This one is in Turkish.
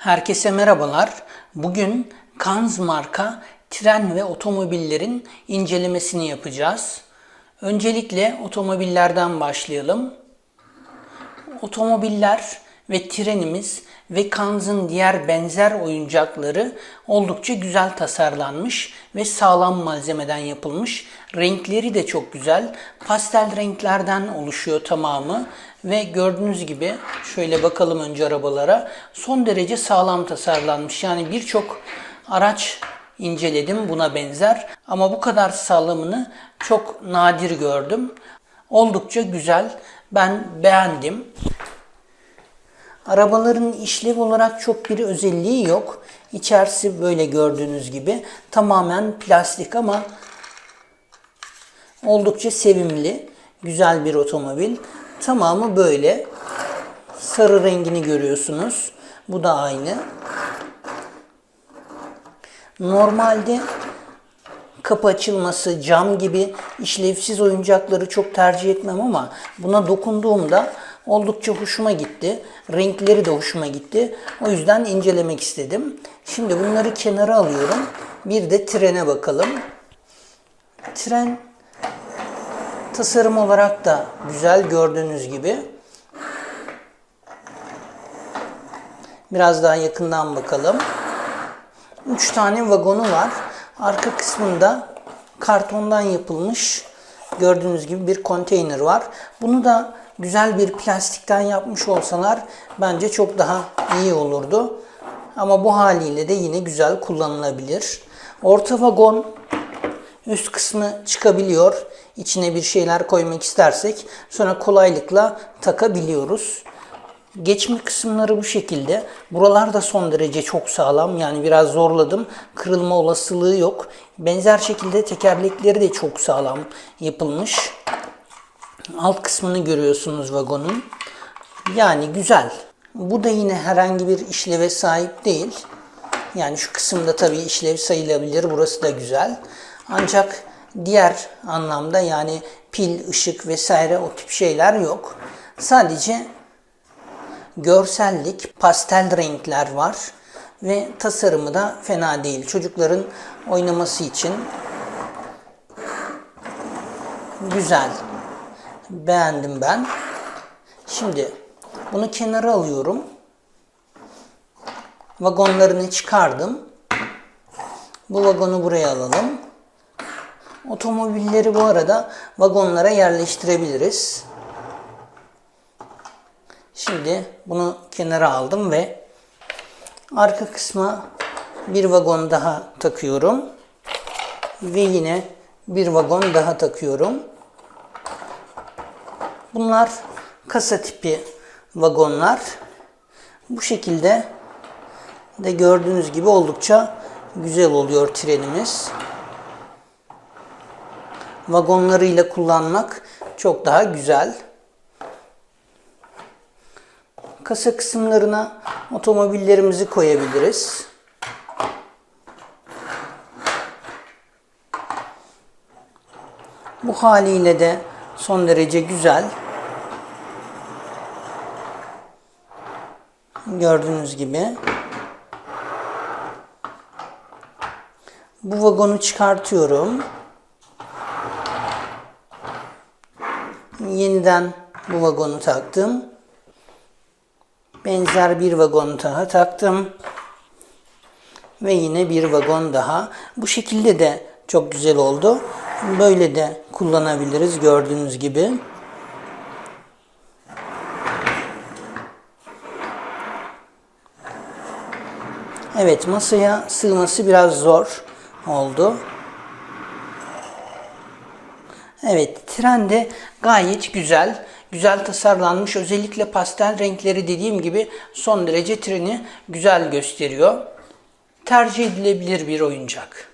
Herkese merhabalar. Bugün Kanz marka tren ve otomobillerin incelemesini yapacağız. Öncelikle otomobillerden başlayalım. Otomobiller ve trenimiz ve Kanz'ın diğer benzer oyuncakları oldukça güzel tasarlanmış ve sağlam malzemeden yapılmış. Renkleri de çok güzel. Pastel renklerden oluşuyor tamamı ve gördüğünüz gibi şöyle bakalım önce arabalara. Son derece sağlam tasarlanmış. Yani birçok araç inceledim buna benzer ama bu kadar sağlamını çok nadir gördüm. Oldukça güzel. Ben beğendim. Arabaların işlev olarak çok bir özelliği yok. İçerisi böyle gördüğünüz gibi tamamen plastik ama oldukça sevimli, güzel bir otomobil. Tamamı böyle. Sarı rengini görüyorsunuz. Bu da aynı. Normalde kapı açılması, cam gibi işlevsiz oyuncakları çok tercih etmem ama buna dokunduğumda oldukça hoşuma gitti. Renkleri de hoşuma gitti. O yüzden incelemek istedim. Şimdi bunları kenara alıyorum. Bir de trene bakalım. Tren tasarım olarak da güzel gördüğünüz gibi. Biraz daha yakından bakalım. 3 tane vagonu var. Arka kısmında kartondan yapılmış gördüğünüz gibi bir konteyner var. Bunu da güzel bir plastikten yapmış olsalar bence çok daha iyi olurdu. Ama bu haliyle de yine güzel kullanılabilir. Orta vagon üst kısmı çıkabiliyor. İçine bir şeyler koymak istersek sonra kolaylıkla takabiliyoruz. Geçme kısımları bu şekilde. Buralar da son derece çok sağlam. Yani biraz zorladım. Kırılma olasılığı yok. Benzer şekilde tekerlekleri de çok sağlam yapılmış. Alt kısmını görüyorsunuz vagonun. Yani güzel. Bu da yine herhangi bir işleve sahip değil. Yani şu kısımda tabii işlev sayılabilir. Burası da güzel. Ancak diğer anlamda yani pil, ışık vesaire o tip şeyler yok. Sadece görsellik, pastel renkler var ve tasarımı da fena değil. Çocukların oynaması için güzel. Beğendim ben. Şimdi bunu kenara alıyorum. Vagonlarını çıkardım. Bu vagonu buraya alalım. Otomobilleri bu arada vagonlara yerleştirebiliriz. Şimdi bunu kenara aldım ve arka kısma bir vagon daha takıyorum. Ve yine bir vagon daha takıyorum. Bunlar kasa tipi vagonlar. Bu şekilde de gördüğünüz gibi oldukça güzel oluyor trenimiz. Vagonlarıyla kullanmak çok daha güzel. Kasa kısımlarına otomobillerimizi koyabiliriz. Bu haliyle de son derece güzel. Gördüğünüz gibi. Bu vagonu çıkartıyorum. Yeniden bu vagonu taktım. Benzer bir vagon daha taktım. Ve yine bir vagon daha. Bu şekilde de çok güzel oldu. Böyle de kullanabiliriz gördüğünüz gibi. Evet masaya sığması biraz zor oldu. Evet tren de gayet güzel. Güzel tasarlanmış. Özellikle pastel renkleri dediğim gibi son derece treni güzel gösteriyor. Tercih edilebilir bir oyuncak.